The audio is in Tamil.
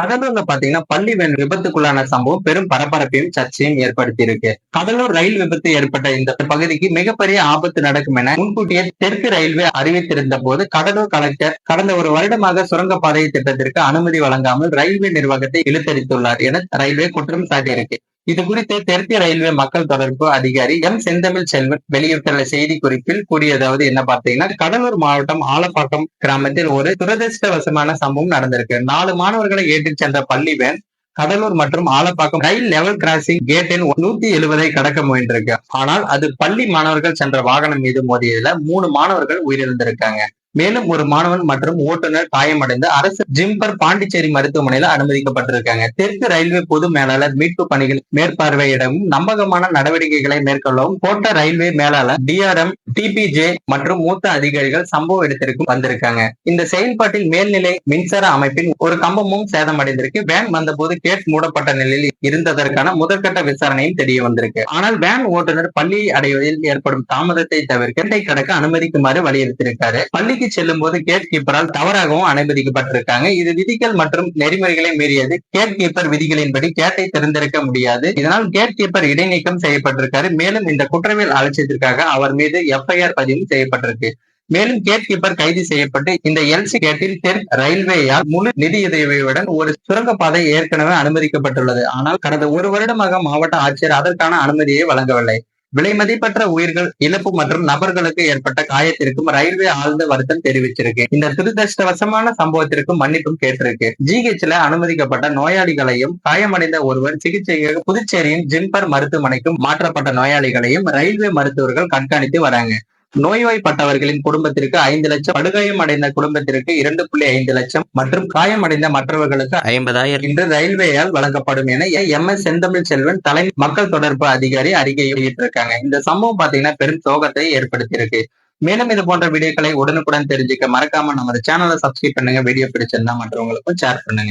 கடலூர்ல பாத்தீங்கன்னா பள்ளி வேன் விபத்துக்குள்ளான சம்பவம் பெரும் பரபரப்பையும் சர்ச்சையும் ஏற்படுத்தி இருக்கு கடலூர் ரயில் விபத்து ஏற்பட்ட இந்த பகுதிக்கு மிகப்பெரிய ஆபத்து நடக்கும் என முன்கூட்டியே தெற்கு ரயில்வே அறிவித்திருந்த போது கடலூர் கலெக்டர் கடந்த ஒரு வருடமாக சுரங்கப்பாதை திட்டத்திற்கு அனுமதி வழங்காமல் ரயில்வே நிர்வாகத்தை இழுத்தடித்துள்ளார் என ரயில்வே குற்றம் சாட்டியிருக்கு. இது குறித்து தெற்கு ரயில்வே மக்கள் தொடர்பு அதிகாரி எம். செந்தமிழ் செல்வன் வெளியிட்டுள்ள செய்தி குறிப்பில் கூறியதாவது என்ன பார்த்தீங்கன்னா கடலூர் மாவட்டம் ஆலப்பாக்கம் கிராமத்தில் ஒரு துரதிருஷ்டவசமான சம்பவம் நடந்திருக்கு. நாலு மாணவர்களை ஏற்றிச் சென்ற பள்ளி வேன் கடலூர் மற்றும் ஆலப்பாக்கம் ரயில் லெவல் கிராசிங் கேட்டின் நூத்தி எழுபதை கடக்க முயன்றிருக்கு. ஆனால் அது பள்ளி மாணவர்கள் சென்ற வாகனம் மீது மோதியதுல மூணு மாணவர்கள் உயிரிழந்திருக்காங்க. மேலும் ஒரு மாணவன் மற்றும் ஓட்டுநர் காயமடைந்து அரசு ஜிம்பர் பாண்டிச்சேரி மருத்துவமனையில அனுமதிக்கப்பட்டிருக்காங்க. தெற்கு ரயில்வே பொது மேலாளர் மீட்பு பணிகள் மேற்பார்வையிடவும் நம்பகமான நடவடிக்கைகளை மேற்கொள்ளவும் கோட்ட ரயில்வே மேலாளர் டிஆர்எம் டிபிஜே மற்றும் மூத்த அதிகாரிகள் சம்பவ இடத்திற்கு வந்திருக்காங்க. இந்த செயல்பாட்டில் மேல்நிலை மின்சார அமைப்பின் ஒரு கம்பமும் சேதமடைந்திருக்கு. வேன் வந்தபோது கேட் மூடப்பட்ட நிலையில் இருந்ததற்கான முதற்கட்ட விசாரணையும் தெரிய வந்திருக்கு. ஆனால் வேன் ஓட்டுநர் பள்ளியை அடைவதில் ஏற்படும் தாமதத்தை தவிர்க்க கடக்க அனுமதிக்குமாறு வலியுறுத்தியிருக்காரு. பள்ளி பள்ளிக்கு செல்லும் போது கேட் கீப்பரால் தவறாகவும் அனுமதிக்கப்பட்டிருக்காங்க. இது விதிகள் மற்றும் நெறிமுறைகளை மீறியது. கேட் கீப்பர் விதிகளின்படி கேட்டை திறந்திருக்க முடியாது. இதனால் கேட் கீப்பர் இடைநீக்கம் செய்யப்பட்டிருக்காரு. மேலும் இந்த குற்றவியல் அலட்சியத்திற்காக அவர் மீது எஃப்ஐஆர் பதிவு செய்யப்பட்டிருக்கு. மேலும் கேட் கீப்பர் கைது செய்யப்பட்டு இந்த எல்சி கேட்டில் தென் ரயில்வேயால் முழு நிதியுதவியுடன் ஒரு சுரங்கப்பாதை ஏற்கனவே அனுமதிக்கப்பட்டுள்ளது. ஆனால் கடந்த ஒரு வருடமாக மாவட்ட ஆட்சியர் அதற்கான அனுமதியை வழங்கவில்லை. விலைமதிப்பற்ற உயிர்கள் இழப்பு மற்றும் நபர்களுக்கு ஏற்பட்ட காயத்திற்கும் ரயில்வே ஆழ்ந்த வருத்தம் தெரிவிச்சிருக்கு. இந்த துரதிருஷ்டவசமான சம்பவத்திற்கும் மன்னிப்பும் கேட்டிருக்கு. ஜிஹெச்ல அனுமதிக்கப்பட்ட நோயாளிகளையும் காயமடைந்த ஒருவர் சிகிச்சைக்காக புதுச்சேரியின் ஜிம்பர் மருத்துவமனைக்கும் மாற்றப்பட்ட நோயாளிகளையும் ரயில்வே மருத்துவர்கள் கண்காணித்து வராங்க. நோய்வாய்ப்பட்டவர்களின் குடும்பத்திற்கு ஐந்து லட்சம் படுகாயம் அடைந்த குடும்பத்திற்கு இரண்டு புள்ளி ஐந்து லட்சம் மற்றும் காயமடைந்த மற்றவர்களுக்கு ஐம்பதாயிரம். இன்று ரயில்வேயால் வழங்கப்படும் என எம். எஸ். செந்தமிழ் செல்வன் தலைமை மக்கள் தொடர்பு அதிகாரி அறிக்கை வெளியிட்டிருக்காங்க. இந்த சம்பவம் பாத்தீங்கன்னா பெரும் சோகத்தை ஏற்படுத்தியிருக்கு. மேலும் இது போன்ற வீடியோக்களை உடனுக்குடன் தெரிஞ்சுக்க மறக்காம நமது சேனலை சப்ஸ்கிரைப் பண்ணுங்க. வீடியோ பிடிச்சிருந்தா மற்றவங்களுக்கும் ஷேர் பண்ணுங்க.